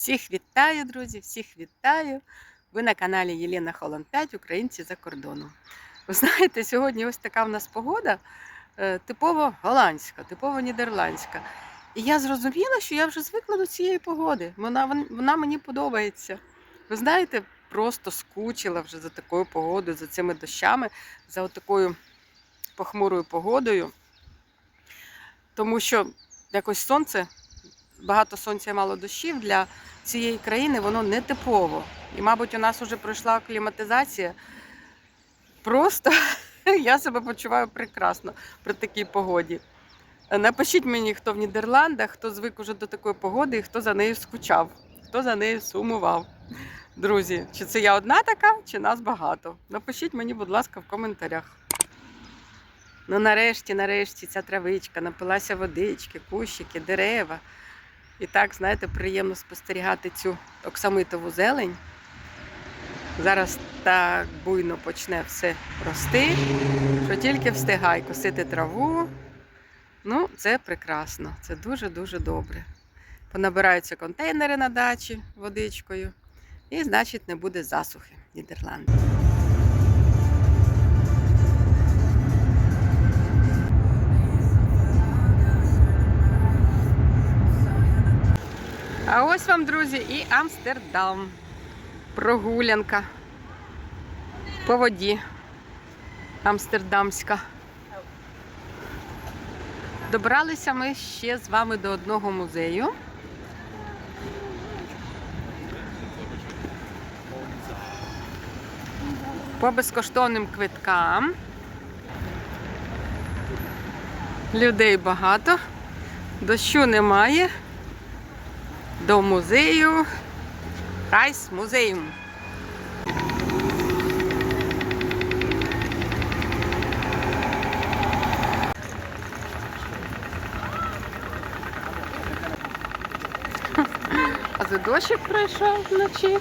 Всіх вітаю, друзі, всіх вітаю. Ви на каналі Єлена Холланд 5, Українці за кордоном. Ви знаєте, сьогодні ось така в нас погода е, типово голландська, типово нідерландська. І я зрозуміла, що я вже звикла до цієї погоди. Вона, вона мені подобається. Ви знаєте, просто скучила вже за такою погодою, за цими дощами, за такою похмурою погодою. Тому що якось сонце багато сонця і мало дощів для цієї країни воно не типово. І, мабуть, у нас вже пройшла акліматизація. Просто я себе почуваю прекрасно при такій погоді. Напишіть мені, хто в Нідерландах, хто звик уже до такої погоди і хто за нею скучав, хто за нею сумував. Друзі, чи це я одна така, чи нас багато? Напишіть мені, будь ласка, в коментарях. Ну, нарешті, нарешті, ця травичка, напилася водички, кущики, дерева. І так, знаєте, приємно спостерігати цю оксамитову зелень. Зараз так буйно почне все рости, що тільки встигай косити траву. Ну, це прекрасно, це дуже-дуже добре. Понабираються контейнери на дачі водичкою, і, значить, не буде засухи в Нідерландах. А ось вам, друзі, і Амстердам. Прогулянка по воді. Амстердамська. Добралися ми ще з вами до одного музею. По безкоштовним квиткам. Людей багато, дощу немає до музею Райс музеєм. А за дощик пройшов вночі.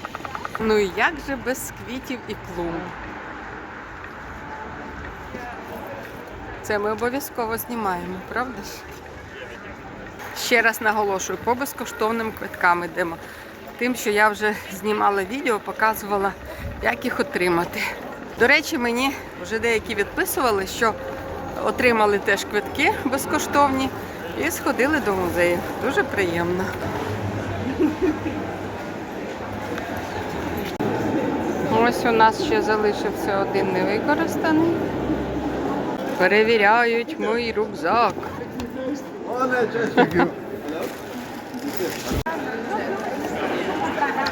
Ну і як же без квітів і клумб? Це ми обов'язково знімаємо, правда ж? Ще раз наголошую, по безкоштовним квиткам йдемо. Тим, що я вже знімала відео, показувала, як їх отримати. До речі, мені вже деякі відписували, що отримали теж квитки безкоштовні і сходили до музею. Дуже приємно. Ось у нас ще залишився один невикористаний. Перевіряють мій рюкзак.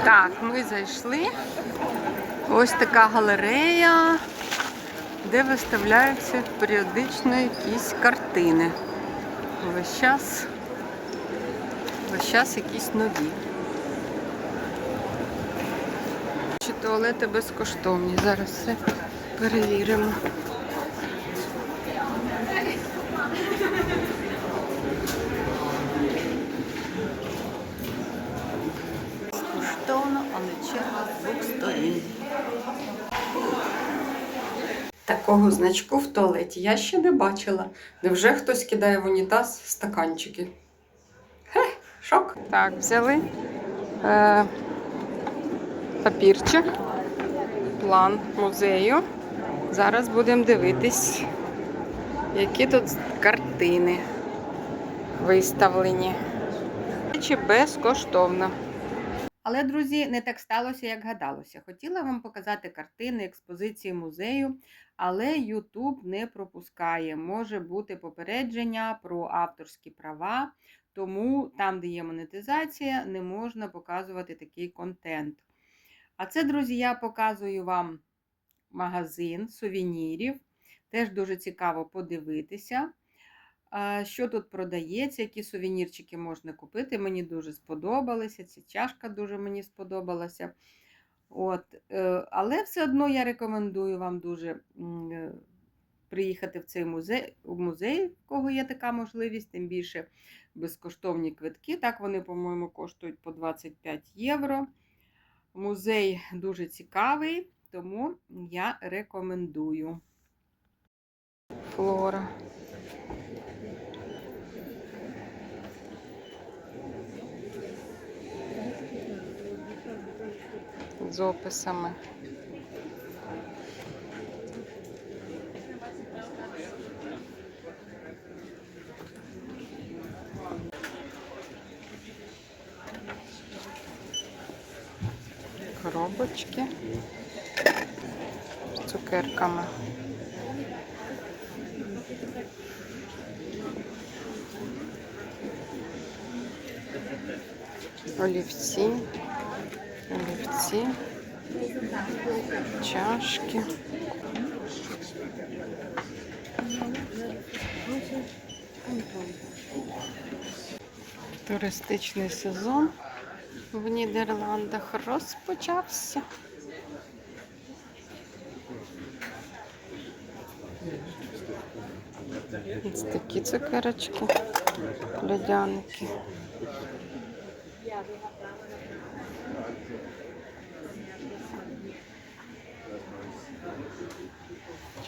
Так, ми зайшли. Ось така галерея, де виставляються періодично якісь картини. Весь час, весь час якісь нові. Чи туалети безкоштовні? Зараз все перевіримо. Безкоштовно, але черга з двох сторін. Такого значку в туалеті я ще не бачила. Невже хтось кидає в унітаз стаканчики? Хе, шок. Так, взяли е, папірчик, план музею. Зараз будемо дивитись, які тут картини виставлені. Чи безкоштовно. Але, друзі, не так сталося, як гадалося. Хотіла вам показати картини експозиції музею, але YouTube не пропускає. Може бути попередження про авторські права, тому там, де є монетизація, не можна показувати такий контент. А це, друзі, я показую вам магазин сувенірів. Теж дуже цікаво подивитися. Що тут продається, які сувенірчики можна купити. Мені дуже сподобалися. Ця чашка дуже мені сподобалася. От, е, але все одно я рекомендую вам дуже е, приїхати в цей музей, в музей, в кого є така можливість, тим більше безкоштовні квитки. Так, вони, по-моєму, коштують по 25 євро. Музей дуже цікавий, тому я рекомендую. Флора. З описами. Коробочки з цукерками. Олівці, олівці, чашки. Туристичний сезон в Нідерландах розпочався. Ось такі цукерочки, льодяники.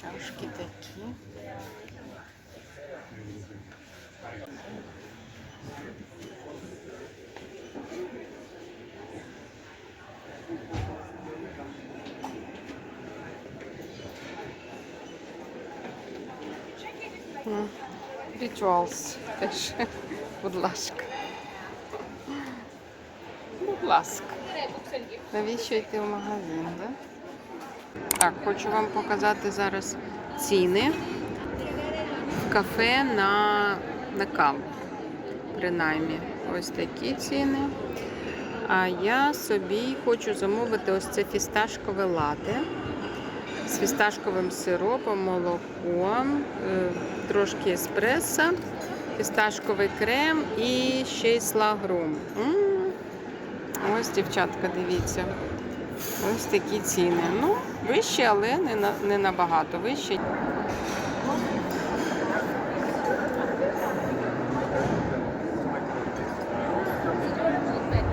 Чашки такі. М, Rituals теж, будь ласка. Будь ласка. Навіщо йти в магазин, да? Так, хочу вам показати зараз ціни в кафе на, на каву. Принаймні, ось такі ціни. А я собі хочу замовити ось це фісташкове лате з фісташковим сиропом, молоком, е, трошки еспресо, фісташковий крем і ще й слагрум. Ось, дівчатка, дивіться. Ось такі ціни. Ну, вищі, але не, на, не набагато вищі.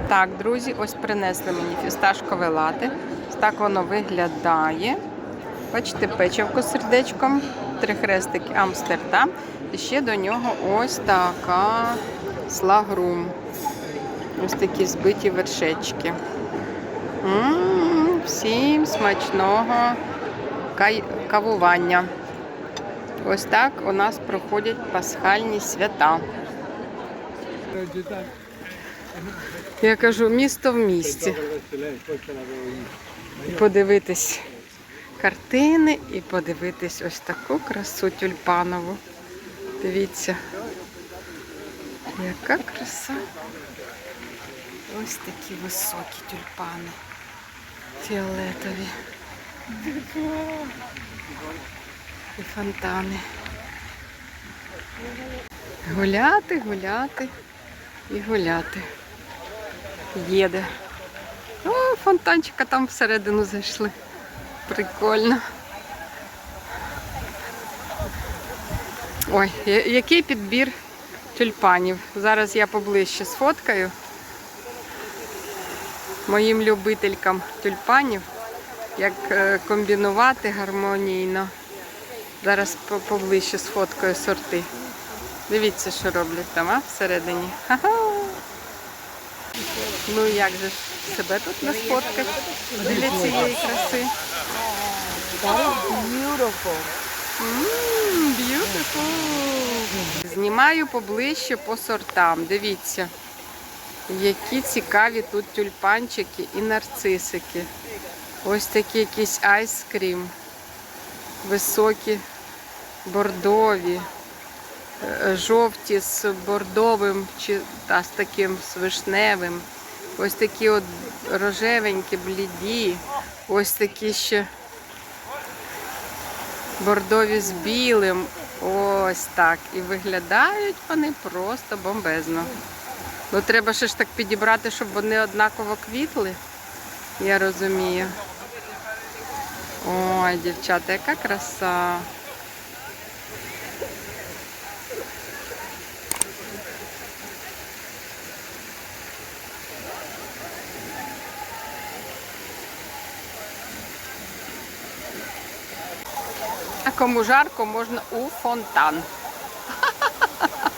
Так, друзі, ось принесли мені фісташкове лате. Так воно виглядає. Бачите, печивко з сердечком, три хрестики Амстердам. І ще до нього ось така слагрум. Ось такі збиті вершечки. М, Всім смачного кавування. Ось так у нас проходять пасхальні свята. Я кажу, місто в місті. Подивитись картини і подивитись ось таку красу тюльпанову. Дивіться, яка краса. Ось такі високі тюльпани. Фіолетові. І фонтани. Гуляти, гуляти і гуляти. Їде. О, фонтанчика там всередину зайшли. Прикольно. Ой, який підбір тюльпанів. Зараз я поближче сфоткаю моїм любителькам тюльпанів, як е, комбінувати гармонійно. Зараз поближче сфоткаю сорти. Дивіться, що роблять там, а всередині. Ха-ха. Ну як же ж себе тут не сфоткати біля цієї краси. Ммм, beautiful. Знімаю поближче по сортам. Дивіться, які цікаві тут тюльпанчики і нарцисики. Ось такі якісь айскрім. Високі, бордові, е, жовті з бордовим чи та, з таким з вишневим. Ось такі от рожевенькі, бліді. Ось такі ще бордові з білим. Ось так. І виглядають вони просто бомбезно. Ну треба ще ж так підібрати, щоб вони однаково квітли. Я розумію. Ой, дівчата, яка краса. А кому жарко, можна у фонтан.